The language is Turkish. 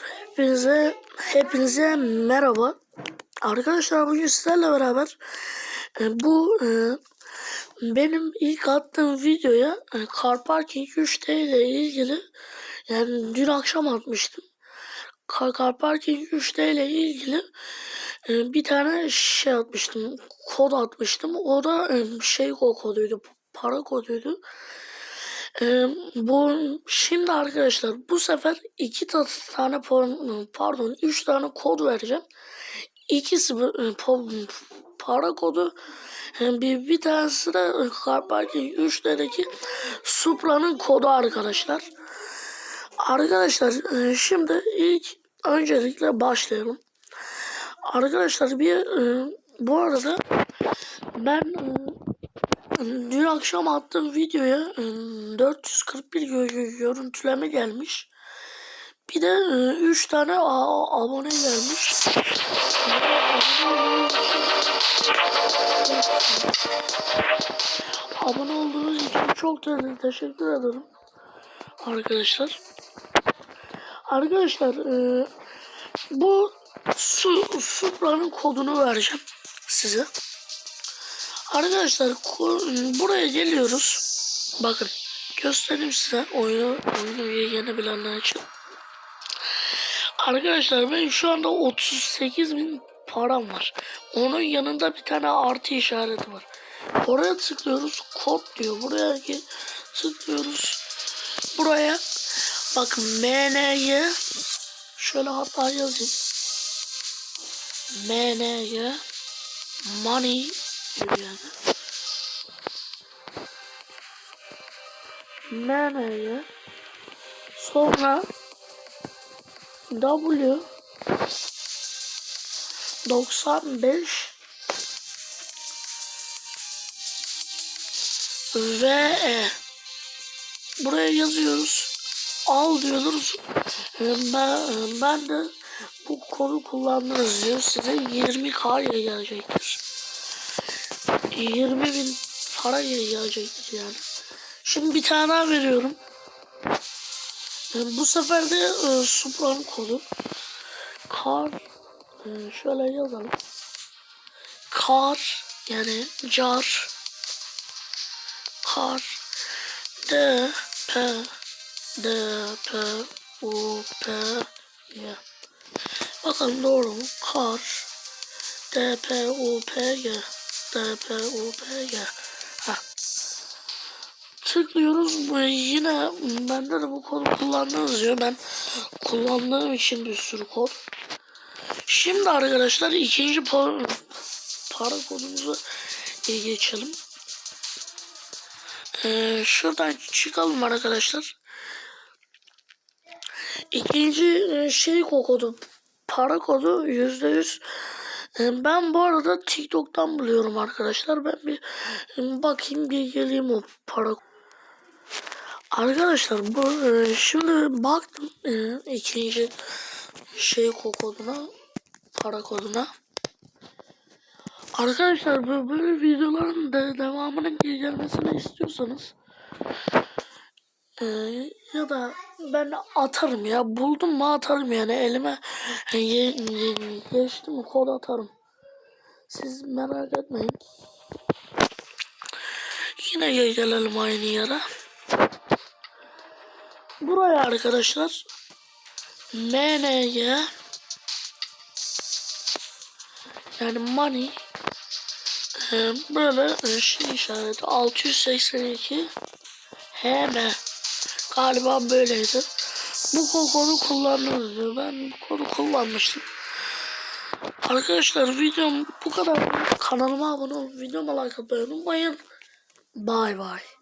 Hepinize hepinize merhaba. Arkadaşlar bugün sizlerle beraber e, bu e, benim ilk attığım videoya e, Car Parking 3D ile ilgili yani dün akşam atmıştım. Car, Car Parking 3D ile ilgili e, bir tane şey atmıştım. Kod atmıştım. O da e, şey koduydu. Para koduydu. Ee, bu şimdi arkadaşlar bu sefer iki ta- tane pardon, üç tane kod vereceğim. İkisi para kodu bir, bir tanesi de Car Parking 3'lerdeki Supra'nın kodu arkadaşlar. Arkadaşlar şimdi ilk öncelikle başlayalım. Arkadaşlar bir bu arada ben Dün akşam attığım videoya e, 441 gö- gö- görüntüleme gelmiş. Bir de 3 tane a- abone gelmiş. Abone olduğunuz için çok te- teşekkür ederim. Arkadaşlar. Arkadaşlar e, bu su, Supra'nın kodunu vereceğim size. Arkadaşlar buraya geliyoruz. Bakın göstereyim size oyunu oyunu yeni bilenler için. Arkadaşlar ben şu anda 38 bin param var. Onun yanında bir tane artı işareti var. Oraya tıklıyoruz. Kod diyor. Buraya tıklıyoruz. Buraya bakın MNY şöyle hatta yazayım. MNY money yani. Nereye? Sonra W 95 ve E. Buraya yazıyoruz. Al diyoruz. Ben, ben de bu kodu kullandınız diyor. Size 20k gelecektir. 20 bin para gelecektir yani. Şimdi bir tane daha veriyorum. E, bu sefer de e, Supra'nın kodu. Kar e, şöyle yazalım. Kar yani car kar D P D P U P Y Bakalım doğru mu? Kar D P U P Y D P U P Y Ha tıklıyoruz. Bu yine bende de bu kodu kullandınız diyor. Ben kullandığım için bir sürü kod. Şimdi arkadaşlar ikinci pa- para kodumuzu geçelim. Ee, şuradan çıkalım arkadaşlar. İkinci e, şey kodu para kodu yüzde yüz. Ee, Ben bu arada TikTok'tan buluyorum arkadaşlar. Ben bir e, bakayım bir geleyim o para Arkadaşlar bu e, şimdi baktım e, ikinci şey koduna para koduna. Arkadaşlar böyle videoların da devamının gelmesini istiyorsanız e, ya da ben atarım ya. Buldum mu atarım yani. Elime ye, ye, geçti mi atarım. Siz merak etmeyin. Yine gelelim aynı yere. Buraya arkadaşlar. MNY yani money. E, böyle e, şey işareti. 682 HM galiba böyleydi. Bu kodu kullandınız diyor. Ben bu kodu kullanmıştım. Arkadaşlar videom bu kadar. Kanalıma abone olup videoma like atmayı unutmayın. Bye bye.